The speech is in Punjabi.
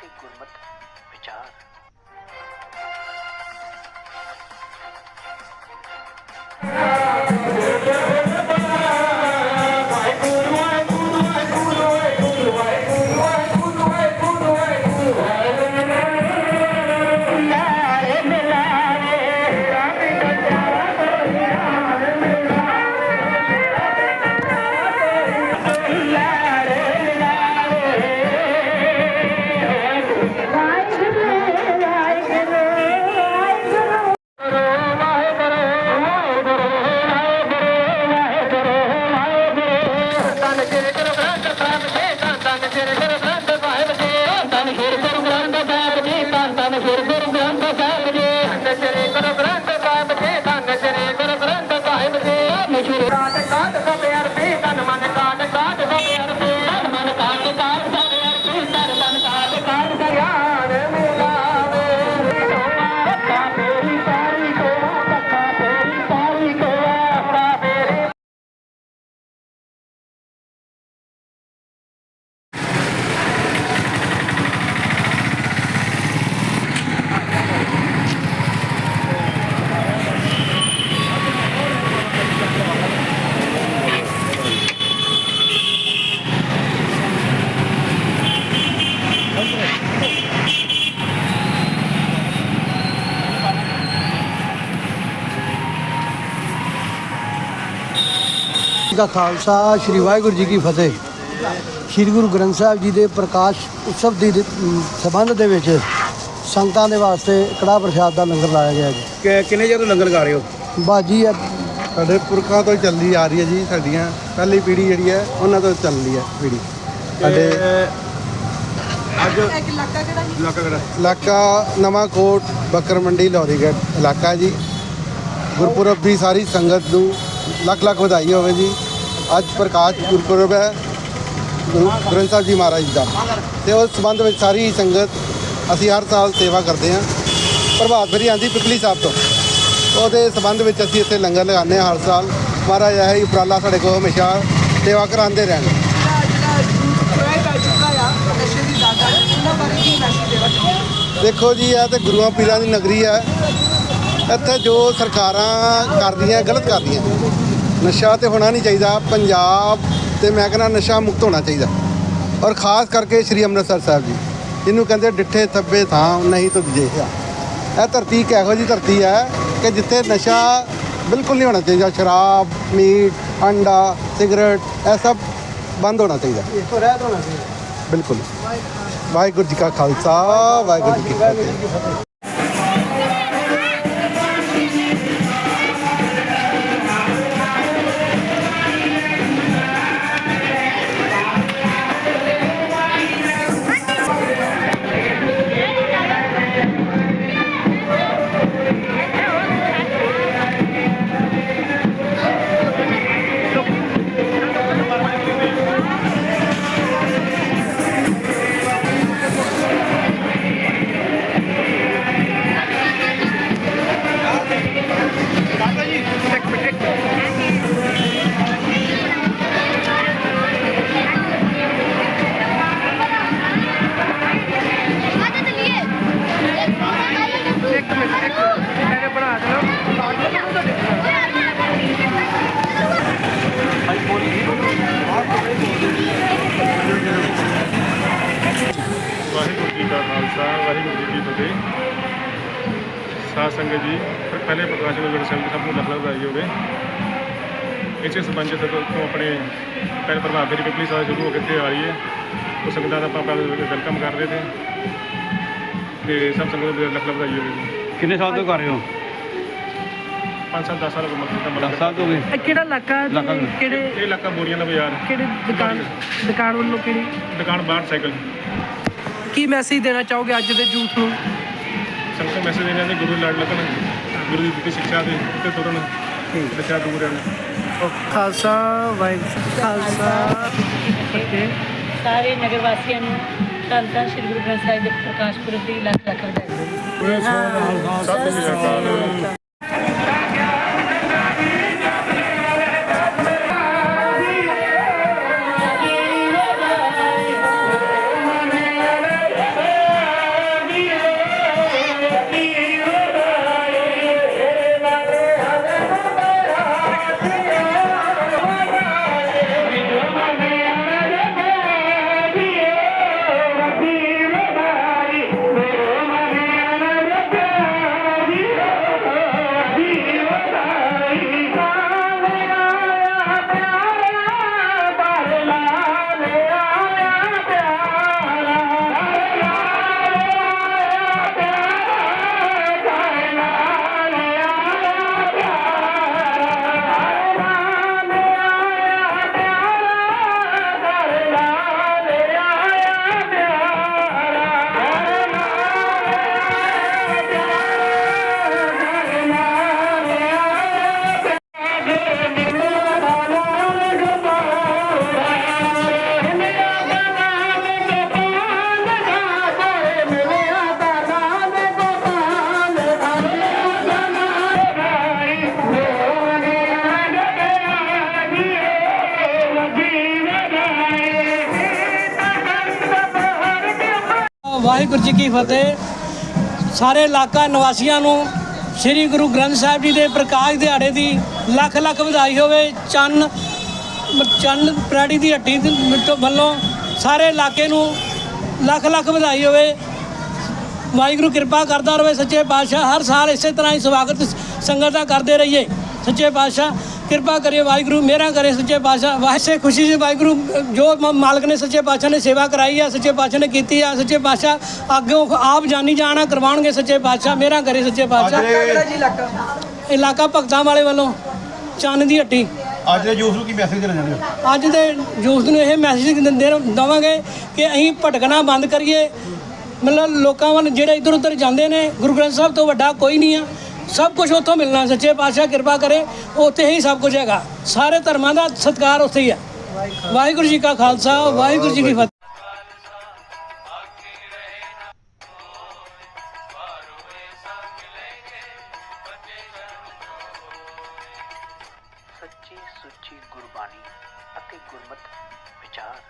ਤੇ ਗੁਰਮਤ ਵਿਚਾਰ। சேர்ந்து ਦਾ ਖਾਲਸਾ ਸ੍ਰੀ ਵਾਹਿਗੁਰੂ ਜੀ ਕੀ ਫਤਿਹ। ਸ੍ਰੀ ਗੁਰੂ ਗ੍ਰੰਥ ਸਾਹਿਬ ਜੀ ਦੇ ਪ੍ਰਕਾਸ਼ ਉਤਸਵ ਦੀ ਸੰਬੰਧ ਦੇ ਵਿੱਚ ਸੰਗਤਾਂ ਦੇ ਵਾਸਤੇ ਕੜਾਹ ਪ੍ਰਸ਼ਾਦ ਦਾ ਲੰਗਰ ਲਾਇਆ ਗਿਆ ਜੀ। ਕਿ- ਕਿੰਨੇ ਚਿਰ ਤੋਂ ਲੰਗਰ ਲਗਾ ਰਹੇ ਹੋ? ਬਾਜੀ ਆ ਸਾਡੇ ਪੁਰਖਾਂ ਤੋਂ ਚੱਲਦੀ ਆ ਰਹੀ ਹੈ ਜੀ ਸਾਡੀਆਂ। ਪਹਿਲੀ ਪੀੜ੍ਹੀ ਜਿਹੜੀ ਹੈ ਉਹਨਾਂ ਤੋਂ ਚੱਲਦੀ ਹੈ ਪੀੜ੍ਹੀ। ਸਾਡੇ ਅੱਜ ਇਲਾਕਾ ਕਿਹੜਾ ਇਲਾਕਾ ਨਵਾਂ ਕੋਟ ਬੱਕਰ ਮੰਡੀ ਲੋਰੀਗੜ੍ਹ ਇਲਾਕਾ ਜੀ। ਗੁਰਪੁਰਬ ਦੀ ਸਾਰੀ ਸੰਗਤ ਨੂੰ ਲੱਖ ਲੱਖ ਵਧਾਈ ਹੋਵੇ ਜੀ। ਅੱਜ ਪ੍ਰਕਾਸ਼ ਗੁਰਪੁਰਬ ਹੈ, ਗੁਰੂ ਗ੍ਰੰਥ ਸਾਹਿਬ ਜੀ ਮਹਾਰਾਜ ਜੀ ਦਾ। ਤੇ ਉਸ ਸੰਬੰਧ ਵਿੱਚ ਸਾਰੀ ਸੰਗਤ, ਅਸੀਂ ਹਰ ਸਾਲ ਸੇਵਾ ਕਰਦੇ ਹਾਂ। ਪ੍ਰਭਾਤ ਫੇਰੀ ਆਂਦੀ ਪਿਪਲੀ ਸਾਹਿਬ ਤੋਂ। ਉਹਦੇ ਸੰਬੰਧ ਵਿੱਚ ਅਸੀਂ ਇੱਥੇ ਲੰਗਰ ਲਗਾਉਂਦੇ ਹਾਂ ਹਰ ਸਾਲ। ਮਹਾਰਾਜ ਇਹ ਹੀ ਉਪਰਾਲਾ ਸਾਡੇ ਕੋਲ ਹਮੇਸ਼ਾ ਸੇਵਾ ਕਰਾਉਂਦੇ ਰਹਿਣ। ਦੇਖੋ ਜੀ, ਇਹ ਤੇ ਗੁਰੂਆਂ ਪੀਰਾਂ ਦੀ ਨਗਰੀ ਹੈ। ਇੱਥੇ ਜੋ ਸਰਕਾਰਾਂ ਕਰਦੀਆਂ, ਗਲਤ ਕਰਦੀਆਂ। ਨਸ਼ਾ ਤੇ ਹੋਣਾ ਨਹੀਂ ਚਾਹੀਦਾ ਪੰਜਾਬ ਤੇ ਮੈਂ ਕਹਿੰਦਾ ਨਸ਼ਾ ਮੁਕਤ ਹੋਣਾ ਚਾਹੀਦਾ। ਔਰ ਖਾਸ ਕਰਕੇ ਸ੍ਰੀ ਅੰਮ੍ਰਿਤਸਰ ਸਾਹਿਬ ਜੀ ਜਿਹਨੂੰ ਕਹਿੰਦੇ ਡਿੱਠੇ ਥੱਬੇ ਥਾਂ ਨਹੀਂ ਤੁਧ ਜਿਹਾ ਇਹ ਧਰਤੀ ਇੱਕ ਇਹੋ ਜਿਹੀ ਧਰਤੀ ਹੈ ਕਿ ਜਿੱਥੇ ਨਸ਼ਾ ਬਿਲਕੁਲ ਨਹੀਂ ਹੋਣਾ ਚਾਹੀਦਾ ਸ਼ਰਾਬ ਮੀਟ ਅੰਡਾ ਸਿਗਰਟ ਇਹ ਸਭ ਬੰਦ ਹੋਣਾ ਚਾਹੀਦਾ। ਰਹਿਤ ਹੋਣਾ ਚਾਹੀਦਾ। ਬਿਲਕੁਲ। ਵਾਹਿਗੁਰੂ ਜੀ ਕਾ ਖਾਲਸਾ ਵਾਹਿਗੁਰੂ ਜੀ ਕੀ ਫਤਿਹ। ਸਾਧ ਸੰਗਤ ਜੀ ਫਿਰ ਪਹਿਲੇ ਪ੍ਰਕਾਸ਼ ਨੂੰ ਗੁਰੂ ਸਾਹਿਬ ਜੀ ਸਭ ਨੂੰ ਲੱਖ ਵਧਾਈ ਹੋਵੇ। ਇਸੇ ਸੰਬੰਧ ਤੋਂ ਤੋਂ ਆਪਣੇ ਪਹਿਲੇ ਪ੍ਰਭਾਵ ਫੇਰੀ ਪਿਪਲੀ ਸਾਹਿਬ ਸ਼ੁਰੂ ਹੋ ਕੇ ਆ ਰਹੀ ਹੈ ਉਹ ਸੰਗਤਾਂ ਦਾ ਆਪਾਂ ਵੈਲਕਮ ਕਰ ਰਹੇ ਤੇ ਤੇ ਸਭ ਸੰਗਤ ਨੂੰ ਲੱਖ ਵਧਾਈ ਹੋਵੇ ਜੀ। ਕਿੰਨੇ ਸਾਲ ਤੋਂ ਕਰ ਰਹੇ ਹੋ? 5 ਸਾਲ 10 ਸਾਲ ਉਮਰ ਦਾ ਮਤਲਬ 10 ਸਾਲ ਤੋਂ ਹੋ ਗਏ। ਇਹ ਕਿਹੜਾ ਇਲਾਕਾ ਤੇ ਇਲਾਕਾ ਕਿਹੜੇ ਇਹ ਇਲਾਕਾ ਬੋਰੀਆਂ ਦਾ ਬਾਜ਼ਾਰ। ਕਿਹੜੇ ਦੁਕਾਨ ਦੁਕਾਨ ਵੱਲੋਂ ਕਿਹੜੀ ਦੁਕਾਨ ਬਾਹਰ ਸਾਈਕਲ। ਕੀ ਮੈਸੇਜ ਦੇਣਾ ਚਾਹੋਗੇ ਅੱਜ ਦੇ ਯੂਥ ਨੂੰ? ਸੰਗਤ ਮੈਸੇਜ ਦੇਣਾ ਨੇ ਗੁਰੂ ਲੜ ਲੱਗਣ ਗੁਰੂ ਦੀ ਦਿੱਤੀ ਸਿੱਖਿਆ ਦੇ ਤੇ ਤੁਰਨ ਨਸ਼ਾ ਦੂਰ ਰਹਿਣ। ਖਾਲਸਾ ਵਾਹਿਗੁਰੂ ਖਾਲਸਾ। ਸਾਰੇ ਨਗਰ ਵਾਸੀਆਂ ਨੂੰ ਧੰਨ ਧੰਨ ਸ਼੍ਰੀ ਗੁਰੂ ਗ੍ਰੰਥ ਸਾਹਿਬ ਦੇ ਪ੍ਰਕਾਸ਼ ਪੁਰਬ ਦੀ ਲੱਖ ਲੱਖ ਵਧਾਈ ਸਤਿ ਸ਼੍ਰੀ ਅਕਾਲ। ਵਾਹਿਗੁਰੂ ਜੀ ਕੀ ਫਤਿਹ। ਸਾਰੇ ਇਲਾਕਾ ਨਿਵਾਸੀਆਂ ਨੂੰ ਸ੍ਰੀ ਗੁਰੂ ਗ੍ਰੰਥ ਸਾਹਿਬ ਜੀ ਦੇ ਪ੍ਰਕਾਸ਼ ਦਿਹਾੜੇ ਦੀ ਲੱਖ ਲੱਖ ਵਧਾਈ ਹੋਵੇ। ਚੰਨ ਚੰਨ ਪ੍ਰਾੜੀ ਦੀ ਹੱਟੀ ਦੇ ਵੱਲੋਂ ਸਾਰੇ ਇਲਾਕੇ ਨੂੰ ਲੱਖ ਲੱਖ ਵਧਾਈ ਹੋਵੇ। ਵਾਹਿਗੁਰੂ ਕਿਰਪਾ ਕਰਦਾ ਰਹੇ ਸੱਚੇ ਪਾਤਸ਼ਾਹ। ਹਰ ਸਾਲ ਇਸੇ ਤਰ੍ਹਾਂ ਹੀ ਸਵਾਗਤ ਸੰਗਤ ਦਾ ਕਰਦੇ ਰਹੀਏ। ਸੱਚੇ ਪਾਤਸ਼ਾਹ ਕਿਰਪਾ ਕਰਿਓ ਵਾਹਿਗੁਰੂ ਮੇਰਾ ਕਰੇ ਸੱਚੇ ਪਾਤਸ਼ਾਹ ਵਾਹਿਸੇ ਖੁਸ਼ੀ ਸੀ ਵਾਹਿਗੁਰੂ ਜੋ ਮ- ਮਾਲਕ ਨੇ ਸੱਚੇ ਪਾਤਸ਼ਾਹ ਨੇ ਸੇਵਾ ਕਰਾਈ ਆ ਸੱਚੇ ਪਾਤਸ਼ਾਹ ਨੇ ਕੀਤੀ ਆ ਸੱਚੇ ਪਾਤਸ਼ਾਹ ਅੱਗੋਂ ਆਪ ਜਾਣੀ ਜਾਣਾ ਕਰਵਾਉਣਗੇ ਸੱਚੇ ਪਾਤਸ਼ਾਹ ਮੇਰਾ ਕਰੇ ਸੱਚੇ ਪਾਤਸ਼ਾਹ। ਇਲਾਕਾ ਭਗਤਾਂ ਵਾਲੇ ਵੱਲੋਂ ਚੰਨ ਦੀ ਹੱਟੀ। ਅੱਜ ਦੇ ਜੂਸ ਨੂੰ ਕੀ ਮੈਸੇਜ ਦੇਣਾ ਚਾਹੁੰਦੇ ਹੋ? ਅੱਜ ਦੇ ਯੂਥ ਨੂੰ ਇਹ ਮੈਸੇਜ ਦਿੰਦੇ ਦਵਾਂਗੇ ਕਿ ਅਸੀਂ ਭਟਕਣਾ ਬੰਦ ਕਰੀਏ। ਮਤਲਬ ਲੋਕਾਂ ਵੱਲ ਜਿਹੜੇ ਇੱਧਰ ਉੱਧਰ ਜਾਂਦੇ ਨੇ ਗੁਰੂ ਗ੍ਰੰਥ ਸਾਹਿਬ ਤੋਂ ਵੱਡਾ ਕੋਈ ਨਹੀਂ ਆ। ਸਭ ਕੁਝ ਉੱਥੋਂ ਮਿਲਣਾ ਸੱਚੇ ਪਾਤਸ਼ਾਹ ਕਿਰਪਾ ਕਰੇ ਉੱਥੇ ਹੀ ਸਭ ਕੁਝ ਹੈਗਾ ਸਾਰੇ ਧਰਮਾਂ ਦਾ ਸਤਿਕਾਰ ਉੱਥੇ ਹੀ ਹੈ ਵਾਹਿਗੁਰੂ ਜੀ ਕਾ ਖਾਲਸਾ ਵਾਹਿਗੁਰੂ ਜੀ ਕੀ ਫਤਿਹ ਸੱਚੀ ਸੁੱਚੀ ਗੁਰਬਾਣੀ ਅਤੇ ਗੁਰਮਤ ਵਿਚਾਰ